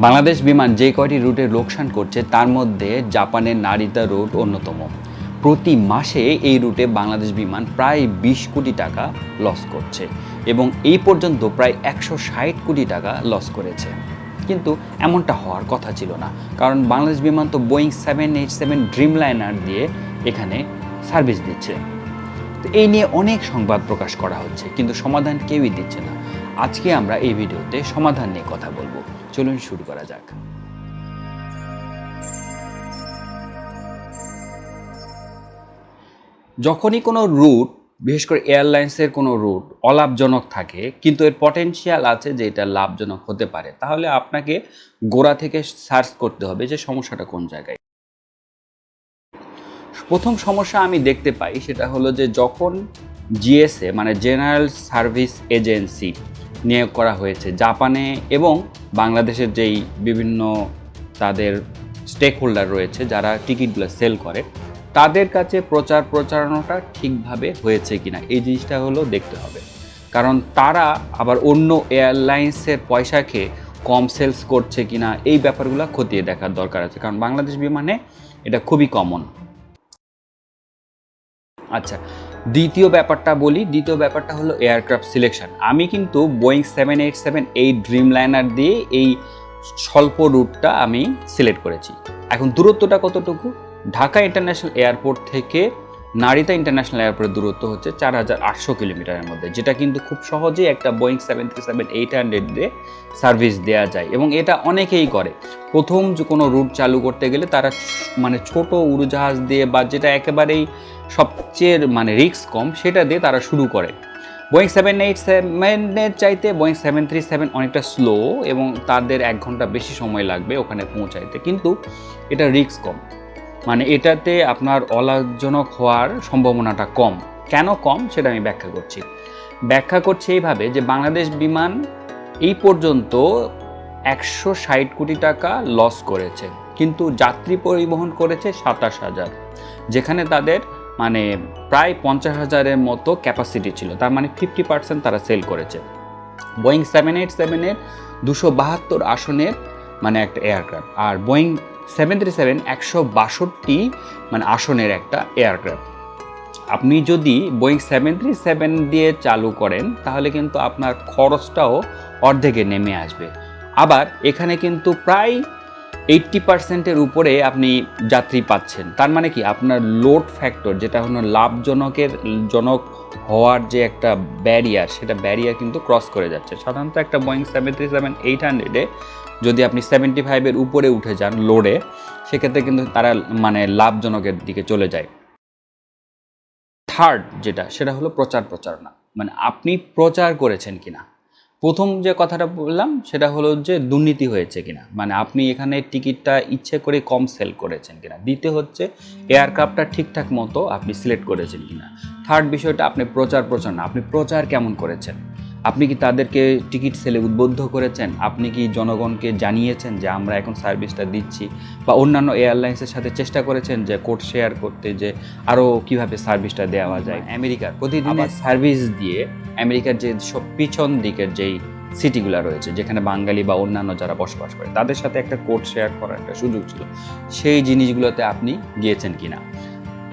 বাংলাদেশ বিমান যে কয়টি রুটে লোকসান করছে, তার মধ্যে জাপানের নারিতা রুট অন্যতম। প্রতি মাসে এই রুটে বাংলাদেশ বিমান প্রায় বিশ কোটি টাকা লস করছে এবং এই পর্যন্ত প্রায় একশো ষাট কোটি টাকা লস করেছে। কিন্তু এমনটা হওয়ার কথা ছিল না, কারণ বাংলাদেশ বিমান তো Boeing seven eight seven Dreamliner দিয়ে এখানে সার্ভিস দিচ্ছে। তো এই নিয়ে অনেক সংবাদ প্রকাশ করা হচ্ছে, কিন্তু সমাধান কেউই দিচ্ছে না। আজকে আমরা এই ভিডিওতে সমাধান নিয়ে কথা বলব। চলুন শুরু করা যাক। যখনই কোনো রুট, বিশেষ করে এয়ারলাইন্সের কোনো রুট, অলাভজনক থাকে, কিন্তু এর পটেনশিয়াল আছে যে এটা লাভজনক হতে পারে, তাহলে আপনাকে গোড়া থেকে সার্চ করতে হবে যে সমস্যাটা কোন জায়গায়। প্রথম সমস্যা আমি দেখতে পাই সেটা হলো যে যখন জিএসএ মানে জেনারেল সার্ভিস এজেন্সি নিয়োগ করা হয়েছে জাপানে এবং বাংলাদেশের যেই বিভিন্ন তাদের স্টেক হোল্ডার রয়েছে যারা টিকিটগুলো সেল করে, তাদের কাছে প্রচার প্রচারণাটা ঠিকভাবে হয়েছে কিনা এই জিনিসটা হলো দেখতে হবে। কারণ তারা আবার অন্য এয়ারলাইন্সের পয়সা খেয়ে কম সেলস করছে কিনা এই ব্যাপারগুলো খতিয়ে দেখার দরকার আছে। কারণ বাংলাদেশ বিমানে এটা খুবই কমন আচ্ছা দ্বিতীয় ব্যাপারটা বলি, দ্বিতীয় ব্যাপারটা হলো এয়ারক্রাফট সিলেকশন আমি কিন্তু বোয়িং সেভেন এইট সেভেন এই ড্রিম লাইনার দিয়ে এই স্বল্প রুটটা আমি সিলেক্ট করেছি। এখন দূরত্বটা কতটুকু? ঢাকা ইন্টারন্যাশনাল এয়ারপোর্ট থেকে নারিতা ইন্টারন্যাশনাল এয়ারপোর্টের দূরত্ব হচ্ছে চার হাজার আটশো কিলোমিটারের মধ্যে, যেটা কিন্তু খুব সহজেই একটা Boeing seven three seven eight hundred দিয়ে সার্ভিস দেওয়া যায় এবং এটা অনেকেই করে। প্রথম যে কোনো রুট চালু করতে গেলে তারা মানে ছোট উড়োজাহাজ দিয়ে বা যেটা একেবারেই সবচেয়ে মানে রিস্ক কম, সেটা দিয়ে তারা শুরু করে। বোয়িং সেভেন এইট সেভেনের চাইতে বোয়িং সেভেন থ্রি সেভেন অনেকটা স্লো এবং তাদের এক ঘণ্টা বেশি সময় লাগবে ওখানে পৌঁছাইতে, কিন্তু এটা রিস্ক কম। মানে এটাতে আপনার অলাভজনক হওয়ার সম্ভাবনাটা কম। কেন কম সেটা আমি ব্যাখ্যা করছি। ব্যাখ্যা করছি এইভাবে যে বাংলাদেশ বিমান এই পর্যন্ত একশো ষাট কোটি টাকা লস করেছে। কিন্তু যাত্রী পরিবহন করেছে সাতাশ হাজার। যেখানে তাদের মানে প্রায় পঞ্চাশ হাজারের মতো ক্যাপাসিটি ছিল। তার মানে ফিফটি পার্সেন্ট তারা সেল করেছে। বোয়িং সেভেন এইট সেভেনের দুশো বাহাত্তর আসনের মানে একটা এয়ারক্রাফট আর বোয়িং সেভেন থ্রি সেভেন একশো বাষট্টি মানে আসনের একটা এয়ারক্রাফট আপনি যদি বোয়িং সেভেন থ্রি সেভেন দিয়ে চালু করেন, তাহলে কিন্তু আপনার খরচটাও অর্ধেকে নেমে আসবে। আবার এখানে কিন্তু প্রায় এইট্টি পার্সেন্টের উপরে আপনি যাত্রী পাচ্ছেন। তার মানে কি? আপনার লোড ফ্যাক্টর যেটা হলো লাভজনকের, জনক হওয়ার যে একটা ব্যারিয়ার সেটা ব্যারিয়ার কিন্তু ক্রস করে যাচ্ছে। সাধারণত একটা Boeing seven three seven eight হান্ড্রেডে যদি আপনি সেভেন্টি ফাইভের উপরে উঠে যান লোডে সেক্ষেত্রে কিন্তু তারা মানে লাভজনকের দিকে চলে যায়। থার্ড যেটা, সেটা হলো প্রচার প্রচারণা মানে আপনি প্রচার করেছেন কিনা? প্রথম যে কথাটা বললাম, সেটা হলো যে দুর্নীতি হয়েছে কিনা। মানে আপনি এখানে টিকিটটা ইচ্ছে করে কম সেল করেছেন কিনা। দ্বিতীয় হচ্ছে এয়ারক্রাফটটা ঠিকঠাক মতো আপনি সিলেক্ট করেছেন কিনা। থার্ড বিষয়টা, আপনি প্রচার প্রচার না, আপনি প্রচার কেমন করেছেন? আপনি কি তাদেরকে টিকিট সেলে উদ্বুদ্ধ করেছেন? আপনি কি জনগণকে জানিয়েছেন যে আমরা এখন সার্ভিসটা দিচ্ছি? বা অন্যান্য এয়ারলাইন্সের সাথে চেষ্টা করেছেন যে কোড শেয়ার করতে যে আরও কীভাবে সার্ভিসটা দেওয়া যায়? আমেরিকার প্রতিদিনের সার্ভিস দিয়ে আমেরিকার যে সব পিছন দিকের যেই সিটিগুলো রয়েছে যেখানে বাঙালি বা অন্যান্য যারা বসবাস করে তাদের সাথে একটা কোড শেয়ার করার একটা সুযোগ ছিল। সেই জিনিসগুলোতে আপনি গিয়েছেন কিনা?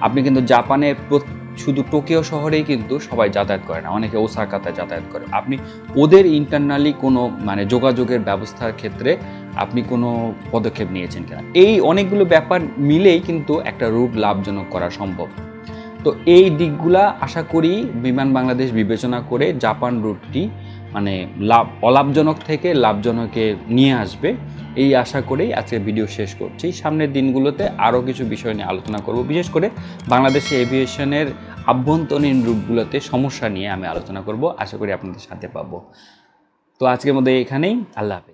আপনি কিন্তু জাপানের প্রত- শুধু টোকিও শহরেই কিন্তু সবাই যাতায়াত করে না, অনেকে ওসাকাতে যাতায়াত করে। আপনি ওদের ইন্টারনালি কোনো মানে যোগাযোগের ব্যবস্থার ক্ষেত্রে আপনি কোনো পদক্ষেপ নিয়েছেন কিনা? এই অনেকগুলো ব্যাপার মিলেই কিন্তু একটা রুট লাভজনক করা সম্ভব। তো এই দিকগুলা আশা করি বিমান বাংলাদেশ বিবেচনা করে জাপান রুটটি মানে লাভ, অলাভজনক থেকে লাভজনকে নিয়ে আসবে। এই আশা করেই আজকে ভিডিও শেষ করছি। সামনের দিনগুলোতে আরও কিছু বিষয় নিয়ে আলোচনা করব। বিশেষ করে বাংলাদেশে এভিয়েশনের আভ্যন্তরীণ রূপগুলোতে সমস্যা নিয়ে আমি আলোচনা করব। আশা করি আপনাদের সাথে পাবো। তো আজকের মধ্যে এখানেই। আল্লাহ হাফেজ।